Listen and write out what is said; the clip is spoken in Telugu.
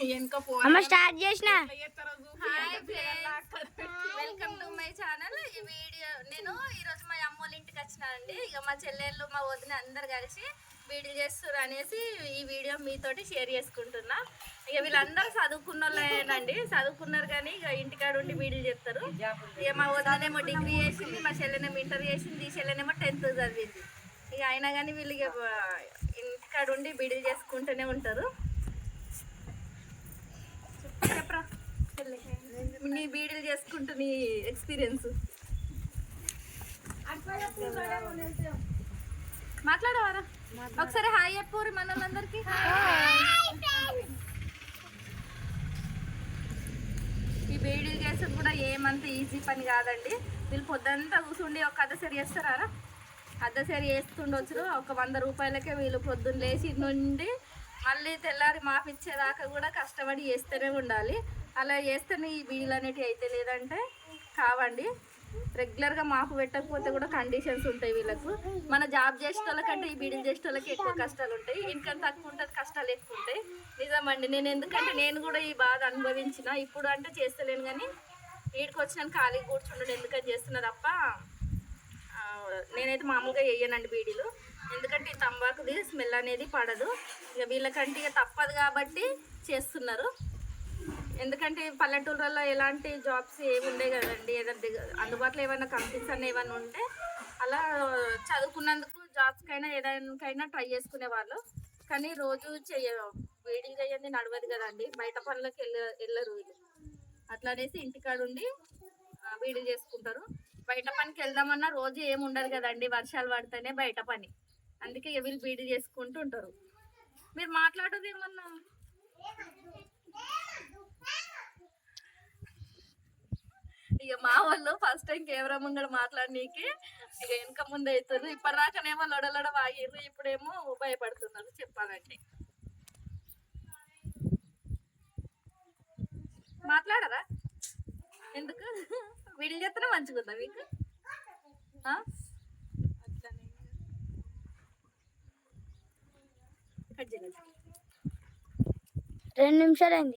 అమ్మ స్టార్ట్ చేసిన. వెల్కమ్ టు మై ఛానల్ ఈ వీడియో నేను ఈ రోజు మా అమ్మోళ్ళ ఇంటికి వచ్చినానండి. ఇక మా చెల్లెళ్ళు మా వదిన అందరు కలిసి వీడియో చేస్తారు అనేసి ఈ వీడియో మీతోటి షేర్ చేసుకుంటున్నా. ఇక వీళ్ళందరూ చదువుకున్న వాళ్ళేనండి చదువుకున్నారు కానీ ఇక ఇంటికాడ ఉండి వీడియో చేస్తారు. ఇక మా వదినేమో డిగ్రీ చేసింది మా చెల్లెనేమో ఇంటర్ చేసింది ఈ చెల్లెనేమో టెన్త్ చదివింది. ఇక అయినా కానీ వీళ్ళు ఇక ఇంటికాడ ఉండి వీడియో చేసుకుంటూనే ఉంటారు. నీ బీడీలు చేసుకుంటూ నీ ఎక్స్పీరియన్స్ మాట్లాడవారా? ఒకసారి హాయ్ చెప్పు మన ఈ బీడీలు చేసేది కూడా ఏమంత ఈజీ పని కాదండి. వీళ్ళు పొద్దంతా కూర్చుండి ఒక అర్ధ సరి చేస్తారా అర్ధ సరి వేస్తుండొచ్చు ఒక వంద రూపాయలకే వీళ్ళు పొద్దున్న లేచి నుండి మళ్ళీ తెల్లారి మాపిచ్చేదాకా కూడా కష్టపడి చేస్తూనే ఉండాలి. అలా చేస్తేనే ఈ బీడీలు అనేటివి అయితే లేదంటే కావండి. రెగ్యులర్గా మాపు పెట్టకపోతే కూడా కండిషన్స్ ఉంటాయి వీళ్ళకు. మన జాబ్ చేసిన వాళ్ళకంటే ఈ బీడీలు చేసిన వాళ్ళకి ఎక్కువ కష్టాలు ఉంటాయి. ఇన్కమ్ తక్కువ ఉంటుంది కష్టాలు ఎక్కువ ఉంటాయి. నిజమండి నేను ఎందుకంటే నేను కూడా ఈ బాధ అనుభవించిన. ఇప్పుడు అంటే చేస్తలేను కానీ వీడికి వచ్చినాను ఖాళీ కూర్చుండడం ఎందుకని చేస్తున్నా తప్ప నేనైతే మామూలుగా వేయనండి బీడీలు. ఎందుకంటే ఈ తంబాకుది స్మెల్ అనేది పడదు. ఇక వీళ్ళకంటే ఇక తప్పదు కాబట్టి చేస్తున్నారు. ఎందుకంటే పల్లెటూళ్ళలో ఎలాంటి జాబ్స్ ఏమి ఉండే కదండి. ఏదైనా అందుబాటులో ఏమైనా కంపెనీస్ అన్న ఏమైనా ఉంటే అలా చదువుకున్నందుకు జాబ్స్కైనా ఏదైనాకైనా ట్రై చేసుకునే వాళ్ళు. కానీ రోజు చెయ్య వేడి చేయండి నడవదు కదండి. బయట పనులకు వెళ్ళ వెళ్ళరు వీళ్ళు. అట్లా అనేసి ఇంటికాడ ఉండి చేసుకుంటారు. బయట పనికి వెళ్దామన్నా రోజు ఏమి ఉండదు కదండి వర్షాలు పడితేనే బయట పని. అందుకే ఇక వీళ్ళు బీడీ చేసుకుంటూ ఉంటారు. మీరు మాట్లాడదు ఏమన్నా? ఇక మా వాళ్ళు ఫస్ట్ టైం కెమెరా ముంగడ మాట్లాడనీకి ఇక వెనక ముందు అవుతుంది ఇప్పటిదాకానేమో లొడలొడ వాగిర్రు ఇప్పుడేమో భయపడుతున్నారు చెప్పాలంటే. మాట్లాడరా? ఎందుకు? వీడియో చేస్తేనే మంచిగుందా మీకు రెండు నిమిషాలు అయింది